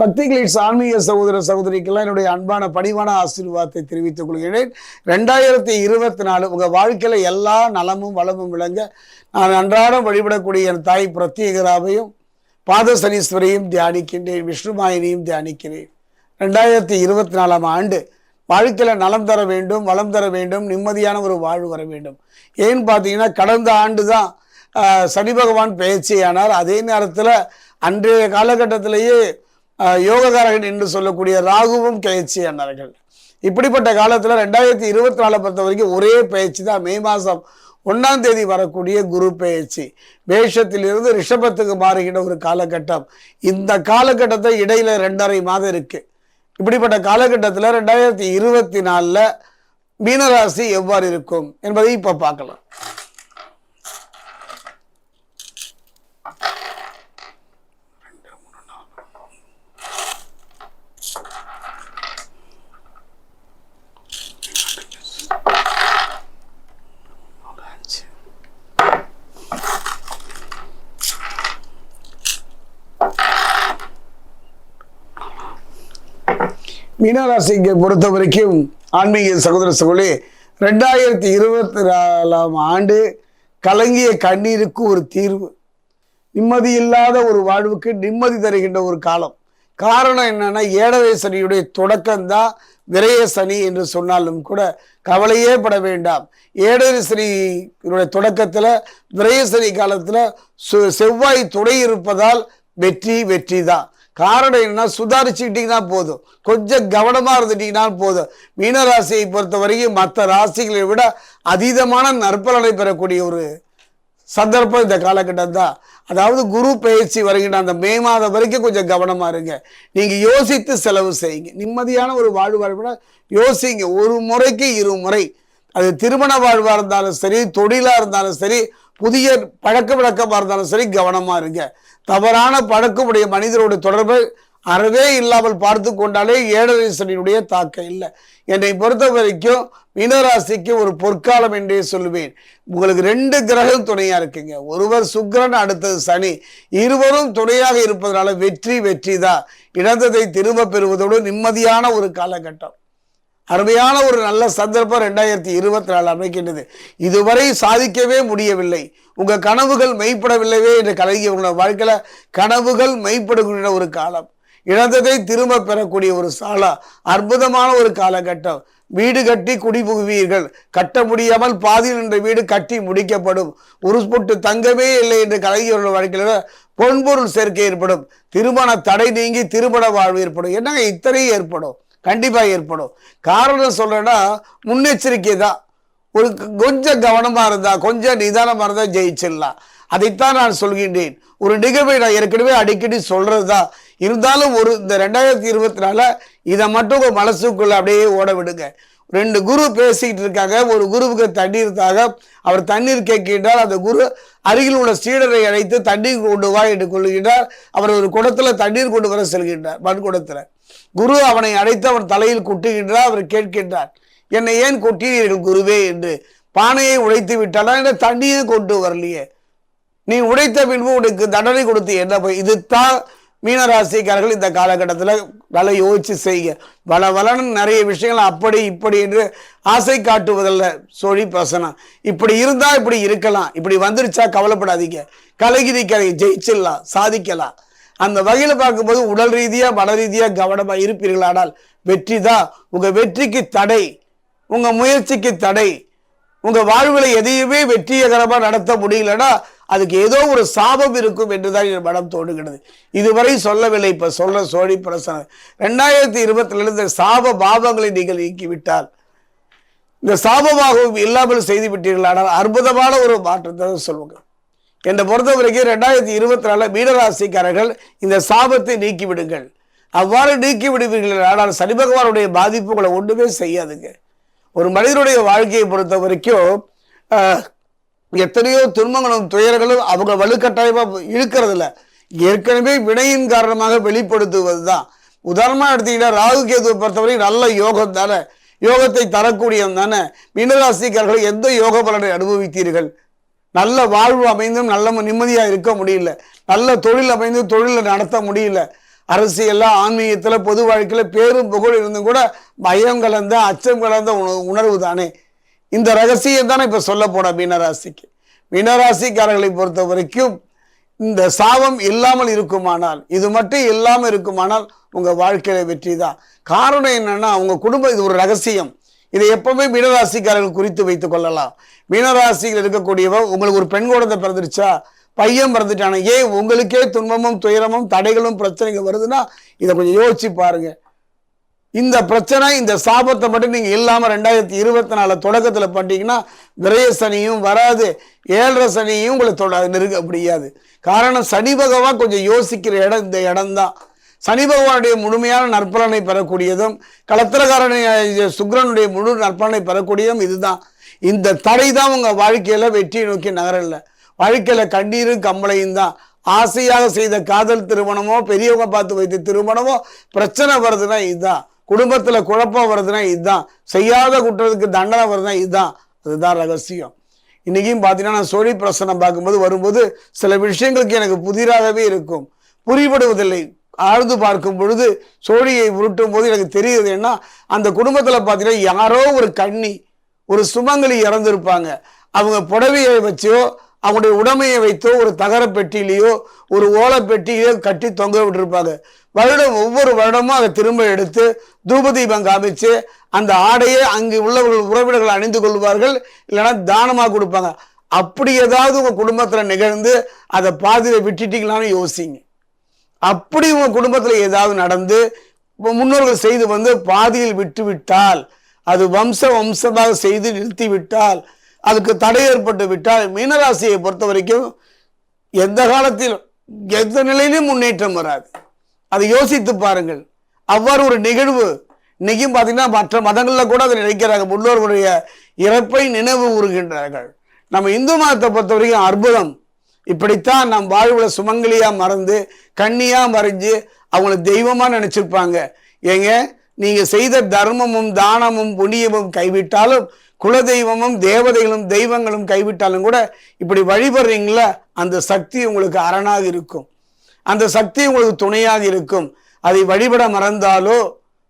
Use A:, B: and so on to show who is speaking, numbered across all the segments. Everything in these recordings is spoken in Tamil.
A: பக்திகளின் ஆன்மீக சகோதர சகோதரிக்கெல்லாம் என்னுடைய அன்பான பணிவான ஆசீர்வாதத்தை தெரிவித்துக் கொள்கிறேன். ரெண்டாயிரத்தி இருபத்தி நாலு உங்கள் வாழ்க்கையில் எல்லா நலமும் வளமும் விளங்க நான் அன்றாடம் வழிபடக்கூடிய என் தாய் பிரத்யேகராவையும் பாத சனீஸ்வரையும் தியானிக்கின்றேன் விஷ்ணுமாயினியும் தியானிக்கிறேன். ரெண்டாயிரத்தி இருபத்தி நாலாம் ஆண்டு வாழ்க்கையில் நலம் தர வேண்டும் வளம் தர வேண்டும் நிம்மதியான ஒரு வாழ்வு வர வேண்டும். ஏன்னு பார்த்தீங்கன்னா கடந்த ஆண்டு தான் சனி பகவான் பயிற்சியானார் அதே நேரத்தில் அன்றைய காலகட்டத்திலேயே யோககாரகன் என்று சொல்லக்கூடிய ராகுவும் பயிற்சியானார்கள் இப்படிப்பட்ட காலத்தில் ரெண்டாயிரத்தி இருபத்தி நாலு பொறுத்த வரைக்கும் ஒரே பயிற்சி தான். மே மாதம் ஒன்றாம் தேதி வரக்கூடிய குரு பயிற்சி மேஷத்திலிருந்து ரிஷபத்துக்கு மாறுகின்ற ஒரு காலகட்டம். இந்த காலகட்டத்தை இடையில ரெண்டரை மாதம் இருக்கு. இப்படிப்பட்ட காலகட்டத்தில் ரெண்டாயிரத்தி இருபத்தி நாலில் மீனராசி எவ்வாறு இருக்கும் என்பதை இப்போ பார்க்கலாம். மீனராசிக்கு பொறுத்த வரைக்கும் ஆன்மீக சகோதர சகோதரி ரெண்டாயிரத்தி இருபத்தி நாலாம் ஆண்டு கலங்கிய கண்ணீருக்கு ஒரு தீர்வு. நிம்மதி இல்லாத ஒரு வாழ்வுக்கு நிம்மதி தருகின்ற ஒரு காலம். காரணம் என்னன்னா ஏழரை சனியுடைய தொடக்கம்தான் விரைய சனி என்று சொன்னாலும் கூட கவலையே பட வேண்டாம். ஏழரை சனியுடைய தொடக்கத்தில் விரைய சனி காலத்தில் செவ்வாய் துணை இருப்பதால் வெற்றி வெற்றி தான் காரணம் என்னன்னா சுதாரிச்சுக்கிட்டீங்கன்னா போதும். கொஞ்சம் கவனமாக இருந்துட்டீங்கன்னா போதும். மீனராசியை பொறுத்த வரைக்கும் மற்ற ராசிகளை விட அதீதமான நற்பலனை பெறக்கூடிய ஒரு சந்தர்ப்பம் இந்த காலகட்டம் தான் அதாவது குரு பயிற்சி வருகின்ற அந்த மே மாதம் வரைக்கும் கொஞ்சம் கவனமாக இருங்க. நீங்கள் யோசித்து செலவு செய்யுங்க. நிம்மதியான ஒரு வாழ்வு வாழ்வுனா யோசிங்க. ஒரு முறைக்கு இரு முறை அது திருமண வாழ்வாக இருந்தாலும் சரி தொழிலாக இருந்தாலும் சரி புதிய பழக்க வழக்கமாக இருந்தாலும் சரி கவனமாக இருங்க. தவறான பழக்கமுடைய மனிதருடைய தொடர்பை அறவே இல்லாமல் பார்த்து கொண்டாலே ஏழரை சனியினுடைய தாக்கம் இல்லை. என்னை பொறுத்த வரைக்கும் மீனராசிக்கு ஒரு பொற்காலம் என்றே சொல்லுவேன். உங்களுக்கு ரெண்டு கிரகம் துணையாக இருக்குங்க. ஒருவர் சுக்கிரன் அடுத்தது சனி. இருவரும் துணையாக இருப்பதனால வெற்றி வெற்றி தான் இழந்ததை திரும்ப பெறுவதோடு நிம்மதியான ஒரு காலகட்டம். அருமையான ஒரு நல்ல சந்தர்ப்பம் ரெண்டாயிரத்தி இருபத்தி நாலு அமைக்கின்றது. இதுவரை சாதிக்கவே முடியவில்லை. உங்கள் கனவுகள் மெய்ப்படவில்லைவே என்று கலங்கி உங்களோட வாழ்க்கையில் கனவுகள் மெய்ப்படுகின்ற ஒரு காலம். இழந்ததை திரும்ப பெறக்கூடிய ஒரு சாலா அற்புதமான ஒரு காலகட்டம். வீடு கட்டி குடிபுகுவீர்கள். கட்ட முடியாமல் பாதி நின்ற வீடு கட்டி முடிக்கப்படும். உருப்பொட்டு தங்கமே இல்லை என்று கலகியோட வாழ்க்கையில் பொன்பொருள் சேர்க்கை ஏற்படும். திருமண தடை நீங்கி திருமண வாழ்வு ஏற்படும். என்னங்க இத்தனை ஏற்படும்? கண்டிப்பாக ஏற்படும். காரணம் சொல்கிறேன்னா முன்னெச்சரிக்கை தான் ஒரு கொஞ்சம் கவனமாக இருந்தால் கொஞ்சம் நிதானமாக இருந்தால் ஜெயிச்சிடலாம். அதைத்தான் நான் சொல்கின்றேன். ஒரு நிகழ்வை நான் ஏற்கனவே அடிக்கடி சொல்றதுதான் இருந்தாலும் ஒரு இந்த ரெண்டாயிரத்தி இருபத்தி நாலில் இதை மட்டும் உங்க அப்படியே ஓட விடுங்க. ரெண்டு குரு பேசிக்கிட்டு இருக்காங்க. ஒரு குருவுக்கு தண்ணீருக்காக அவர் தண்ணீர் கேட்கின்றார். அந்த குரு அருகில் உள்ள சீடரை அழைத்து தண்ணீர் கொண்டு வா என்று கொள்கின்றார் அவர் ஒரு குடத்தில் தண்ணீர் கொண்டு வர செல்கின்றார் மண் குடத்தில். குரு அவனை அழைத்து அவன் தலையில் குட்டுகின்றார் அவர் கேட்கின்றார் என்னை ஏன் கொட்டினீர்கள் குருவே? என்று. பானையை உடைத்து விட்டாலா என்ன தண்ணியே கொண்டு வரலையே. நீ உடைத்த பின்பு உனக்கு தண்டனை கொடுத்து என்ன இதுதான் மீனராசிக்காரர்கள் இந்த காலகட்டத்தில் நல்லா யோசிச்சு செய்ய வள வளன்னு நிறைய விஷயங்கள் அப்படி இப்படி என்று ஆசை காட்டுவதில் சோழி பிரசனம் இப்படி இருந்தால் இப்படி இருக்கலாம். இப்படி வந்துருச்சா கவலைப்படாதீங்க. கலகி ஜெயிச்சிடலாம் சாதிக்கலாம். அந்த வகையில் பார்க்கும்போது உடல் ரீதியாக மன ரீதியாக கவனமாக இருப்பீர்களானால் வெற்றி தான். உங்கள் வெற்றிக்கு தடை. உங்கள் முயற்சிக்கு தடை. உங்கள் வாழ்வில் எதையுமே வெற்றிகரமாக நடத்த முடியலன்னா அதுக்கு ஏதோ ஒரு சாபம் இருக்கும் என்றுதான் என் மனம் தோணுகிறது இதுவரை சொல்லவில்லை. இப்ப சொல்ல சோழி பிரசனம் ரெண்டாயிரத்தி இருபத்தில இருந்து சாப பாவங்களை நீங்கள் நீக்கிவிட்டால் இந்த சாபமாகவும் இல்லாமல் செய்து விட்டீர்களானால் அற்புதமான ஒரு மாற்றத்தை சொல்லுங்க என்னை பொறுத்த வரைக்கும் ரெண்டாயிரத்தி இருபத்தி நாலு மீனராசிக்காரர்கள் இந்த சாபத்தை நீக்கிவிடுங்கள். அவ்வாறு நீக்கி விடுவீர்கள் ஆனால் சனி பகவானுடைய பாதிப்புகளை ஒன்றுமே செய்யாதுங்க. ஒரு மனிதனுடைய வாழ்க்கையை பொறுத்த வரைக்கும் எத்தனையோ துன்பங்களும் துயர்களும் அவங்க வலுக்கட்டாயமாக இழுக்கிறதில்ல ஏற்கனவே வினையின் காரணமாக வெளிப்படுத்துவது தான் உதாரணமாக எடுத்தீங்கன்னா ராகு கேதுவை பொறுத்தவரை நல்ல யோகம் தானே. யோகத்தை தரக்கூடியவன் தானே. மீனராசிக்காரர்கள் எந்த யோக பலனை அனுபவித்தீர்கள்? நல்ல வாழ்வு அமைந்தும் நல்ல நிம்மதியாக இருக்க முடியல. நல்ல தொழில் அமைந்து தொழிலை நடத்த முடியல. அரசியல்ல ஆன்மீகத்தில் பொது வாழ்க்கையில் பேரும் புகழ் இருந்தும் கூட பயம் கலந்த அச்சம் கலந்த உணர்வு தானே. இந்த ரகசியம் தானே இப்போ சொல்ல போன மீனராசிக்கு. மீனராசிக்காரர்களை பொறுத்த வரைக்கும் இந்த சாபம் இல்லாமல் இருக்குமானால் இது மட்டும் இல்லாமல் இருக்குமானால் உங்கள் வாழ்க்கையில வெற்றி தான். காரணம் என்னன்னா உங்கள் குடும்பம் இது ஒரு ரகசியம். இதை எப்பவுமே மீனராசிக்காரர்கள் குறித்து வைத்துக் கொள்ளலாம். மீனராசியில் இருக்கக்கூடியவ உங்களுக்கு ஒரு பெண் குழந்தை பிறந்துருச்சா பையன் பிறந்துட்டான ஏன் உங்களுக்கே துன்பமும் துயரமும் தடைகளும் பிரச்சனைகள் வருதுன்னா இதை கொஞ்சம் யோசிச்சு பாருங்கள் இந்த பிரச்சனை இந்த சாபத்தை மட்டும் நீங்க இல்லாம ரெண்டாயிரத்தி இருபத்தி நாலு தொடக்கத்துல பண்ணிட்டீங்கன்னா விரய சனியும் வராது ஏழரை சனியும் உங்களை தொட நெருங்க முடியாது. காரணம் சனி பகவான் கொஞ்சம் யோசிக்கிற இடம் இந்த இடம்தான். சனி பகவானுடைய முழுமையான நற்பலனை பெறக்கூடியதும் கலத்திரகாரனுடைய சுக்கரனுடைய முழு நற்பலனை பெறக்கூடியதும் இதுதான். இந்த தடை தான் உங்கள் வாழ்க்கையில் வெற்றியை நோக்கி நகரல. வாழ்க்கையில் கண்ணீரும் கம்பளையும் தான். ஆசையாக செய்த காதல் திருமணமோ பெரியவங்க பார்த்து வைத்த திருமணமோ பிரச்சனை வருதுன்னா இதுதான். குடும்பத்தில் குழப்பம் வருதுன்னா இதுதான். செய்யாத குற்றத்துக்கு தண்டனை வருதுன்னா இதுதான். அதுதான் ரகசியம். இன்றைக்கும் பார்த்தீங்கன்னா நான் சோழி பிரசனம் பார்க்கும்போது வரும்போது சில விஷயங்களுக்கு எனக்கு புதிராகவே இருக்கும். புரிபடுவதில்லை. ஆழ்ந்து பார்க்கும் பொழுது சோழியை உருட்டும் போது எனக்கு தெரியுது என்ன அந்த குடும்பத்தில் பார்த்தீங்கன்னா யாரோ ஒரு கண்ணி ஒரு சுமங்கலி இறந்துருப்பாங்க. அவங்க புடவையை வச்சோ அவங்களுடைய உடமையை வைத்தோ ஒரு தகர பெட்டியிலையோ ஒரு ஓலைப்பெட்டியிலையோ கட்டி தொங்க விட்டுருப்பாங்க. வருடம் ஒவ்வொரு வருடமும் அதை திரும்ப எடுத்து தூபதீபம் காமிச்சு அந்த ஆடையை அங்கு உள்ளவர்கள் உறவினர்கள் அணிந்து கொள்வார்கள் இல்லைன்னா தானமாக கொடுப்பாங்க. அப்படி ஏதாவது உங்கள் குடும்பத்தில் நிகழ்ந்து அதை பாதியில் விட்டுட்டீங்களான்னு யோசிங்க. அப்படி உங்கள் குடும்பத்தில் ஏதாவது நடந்து முன்னோர்கள் செய்து வந்து பாதியில் விட்டு விட்டால் அது வம்ச வம்சமாக செய்து நிறுத்தி விட்டால் அதுக்கு தடை ஏற்பட்டு விட்டால் மீனராசியை பொறுத்த வரைக்கும் எந்த காலத்திலும் எந்த நிலையிலும் முன்னேற்றம் வராது. அதை யோசித்து பாருங்கள். அவ்வாறு ஒரு நிகழ்வு இன்னைக்கும் பார்த்தீங்கன்னா மற்ற மதங்களில் கூட அதை நினைக்கிறாங்க. முன்னோர்களுடைய இறப்பை நினைவு கூறுகின்றார்கள். நம்ம இந்து மதத்தை பொறுத்த வரைக்கும் அற்புதம். இப்படித்தான் நம் வாழ்வுல சுமங்கலியாக மறந்து கண்ணியாக மறைஞ்சு அவங்கள தெய்வமாக நினச்சிருப்பாங்க. ஏங்க? நீங்கள் செய்த தர்மமும் தானமும் புண்ணியமும் கைவிட்டாலும் குலதெய்வமும் தேவதைகளும் தெய்வங்களும் கைவிட்டாலும் கூட இப்படி வழிபடுறீங்களா அந்த சக்தி உங்களுக்கு அரணாக இருக்கும். அந்த சக்தி உங்களுக்கு துணையாக இருக்கும். அதை வழிபட மறந்தாலோ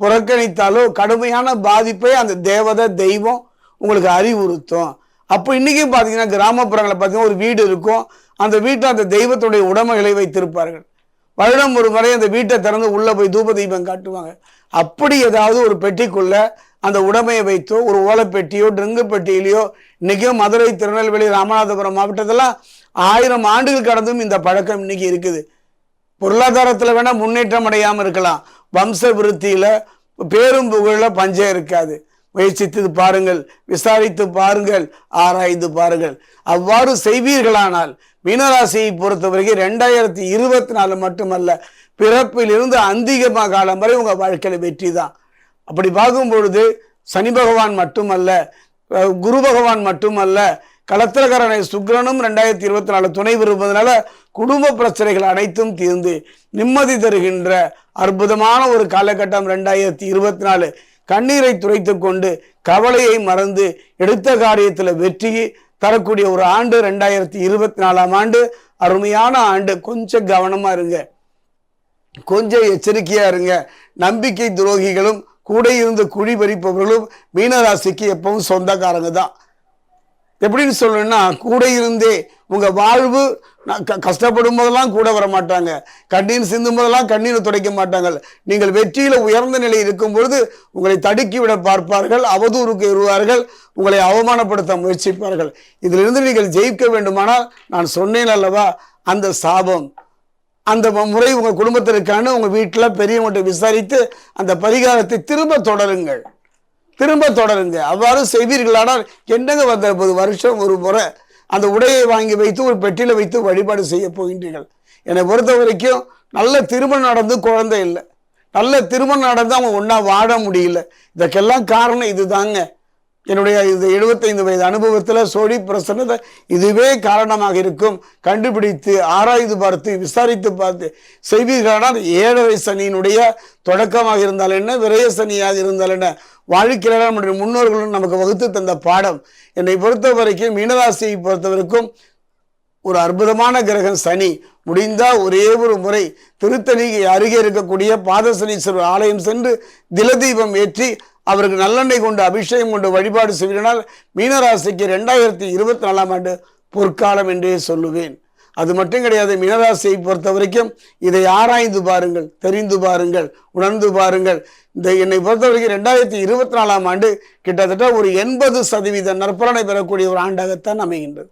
A: புறக்கணித்தாலோ கடுமையான பாதிப்பை அந்த தேவதை தெய்வம் உங்களுக்கு அறிவுறுத்தும். அப்போ இன்றைக்கும் பார்த்தீங்கன்னா கிராமப்புறங்களில் பார்த்தீங்கன்னா ஒரு வீடு இருக்கும். அந்த வீட்டில் அந்த தெய்வத்துடைய உடமைகளை வைத்திருப்பார்கள். வருடம் ஒரு முறை அந்த வீட்டை திறந்து உள்ளே போய் தூப தீபம் காட்டுவாங்க. அப்படி ஏதாவது ஒரு பெட்டிக்குள்ள அந்த உடமையை வைத்தோ ஒரு ஓலைப்பெட்டியோ ட்ரிங்கு பெட்டியிலையோ இன்றைக்கும் மதுரை திருநெல்வேலி ராமநாதபுரம் மாவட்டத்தெல்லாம் ஆயிரம் ஆண்டுகள் கடந்தும் இந்த பழக்கம் இன்னைக்கு இருக்குது. பொருளாதாரத்தில் வேணால் முன்னேற்றம் அடையாமல் இருக்கலாம். வம்ச விருத்தியில் பேரும் புகழில் பஞ்சம் இருக்காது. முயற்சித்து பாருங்கள் விசாரித்து பாருங்கள் ஆராய்ந்து பாருங்கள். அவ்வாறு செய்வீர்களானால் மீனராசியை பொறுத்தவரைக்கும் ரெண்டாயிரத்தி இருபத்தி நாலு மட்டுமல்ல பிறப்பிலிருந்து அந்திகமாக காலம் வரை உங்கள் வாழ்க்கையில் வெற்றி தான். அப்படி பார்க்கும் பொழுது சனி பகவான் மட்டுமல்ல குரு பகவான் மட்டுமல்ல களத்திரகரனை சுக்கிரனும் ரெண்டாயிரத்தி இருபத்தி நாலு துணை விரும்புவதனால குடும்ப பிரச்சனைகள் அனைத்தும் தீர்ந்து நிம்மதி தருகின்ற அற்புதமான ஒரு காலகட்டம் ரெண்டாயிரத்தி இருபத்தி நாலு கண்ணீரை துரைத்து கொண்டு கவலையை மறந்து எடுத்த காரியத்தில் வெற்றி தரக்கூடிய ஒரு ஆண்டு ரெண்டாயிரத்தி இருபத்தி நாலாம் ஆண்டு. அருமையான ஆண்டு. கொஞ்சம் கவனமா இருங்க. கொஞ்சம் எச்சரிக்கையா இருங்க. நம்பிக்கை துரோகிகளும் கூட இருந்து குழி பறிப்பவர்களும் மீனராசிக்கு எப்பவும் சொந்தக்காரங்க தான். எப்படின்னு சொல்லணும்னா கூட இருந்தே உங்க வாழ்வு நான் க- கஷ்டப்படும் போதெல்லாம் கூட வர மாட்டாங்க கண்ணீர் சிந்தும் போதெல்லாம் கண்ணீரை துடைக்க மாட்டாங்க. நீங்கள் வெற்றியில் உயர்ந்த நிலை இருக்கும் பொழுது உங்களை தடுக்கிவிட பார்ப்பார்கள் அவதூறுக்கு வருவார்கள் உங்களை அவமானப்படுத்த முயற்சிப்பார்கள். இதிலிருந்து நீங்கள் ஜெயிக்க வேண்டுமானால் நான் சொன்னேன் அல்லவா அந்த சாபம். அந்த முறை உங்கள் குடும்பத்திற்கான உங்கள் வீட்டில் பெரியவங்கள்ட்ட விசாரித்து அந்த பரிகாரத்தை திரும்ப தொடருங்கள். திரும்ப தொடருங்க அவ்வாறு செய்வீர்களானால் என்னங்க வந்த போது வருஷம் ஒரு முறை அந்த உடையை வாங்கி வைத்து ஒரு பெட்டியில் வைத்து வழிபாடு செய்ய போகின்றீர்கள். என்னை பொறுத்த வரைக்கும் நல்ல திருமணம் நடந்து குழந்தை இல்லை. நல்ல திருமணம் நடந்து அவங்க ஒன்றா வாழ முடியல. இதுக்கெல்லாம் காரணம் இதுதாங்க. என்னுடைய இது எழுபத்தைந்து வயது அனுபவத்தில் சோழி பிரசன்னத்தை இதுவே காரணமாக இருக்கும். கண்டுபிடித்து ஆராய்ந்து பார்த்து விசாரித்து பார்த்து செய்வீர்களானால் ஏழரை சனியினுடைய தொடக்கமாக இருந்தால் என்ன விரைய சனியாக இருந்தால் என்ன வாழ்க்கையில நம்முடைய முன்னோர்களும் நமக்கு வகுத்து தந்த பாடம். என்னை பொறுத்த வரைக்கும் மீனராசியை பொறுத்தவரைக்கும் ஒரு அற்புதமான கிரகம் சனி. முடிந்தால் ஒரே ஒரு முறை திருத்தணிக்கு அருகே இருக்கக்கூடிய பாதசனீஸ்வரர் ஆலயம் சென்று திலதீபம் ஏற்றி அவருக்கு நல்லெண்ணெய் கொண்டு அபிஷேகம் கொண்டு வழிபாடு செய்வதனால் மீனராசிக்கு ரெண்டாயிரத்தி இருபத்தி நாலாம் ஆண்டு பொற்காலம் என்றே சொல்லுவேன். அது மட்டும் கிடையாது மீனராசியை பொறுத்த வரைக்கும் இதை ஆராய்ந்து பாருங்கள் தெரிந்து பாருங்கள் உணர்ந்து பாருங்கள். இந்த என்னை பொறுத்த வரைக்கும் ரெண்டாயிரத்தி இருபத்தி நாலாம் ஆண்டு கிட்டத்தட்ட ஒரு எண்பது சதவீத நற்பலனை பெறக்கூடிய ஒரு ஆண்டாகத்தான் அமைகின்றது.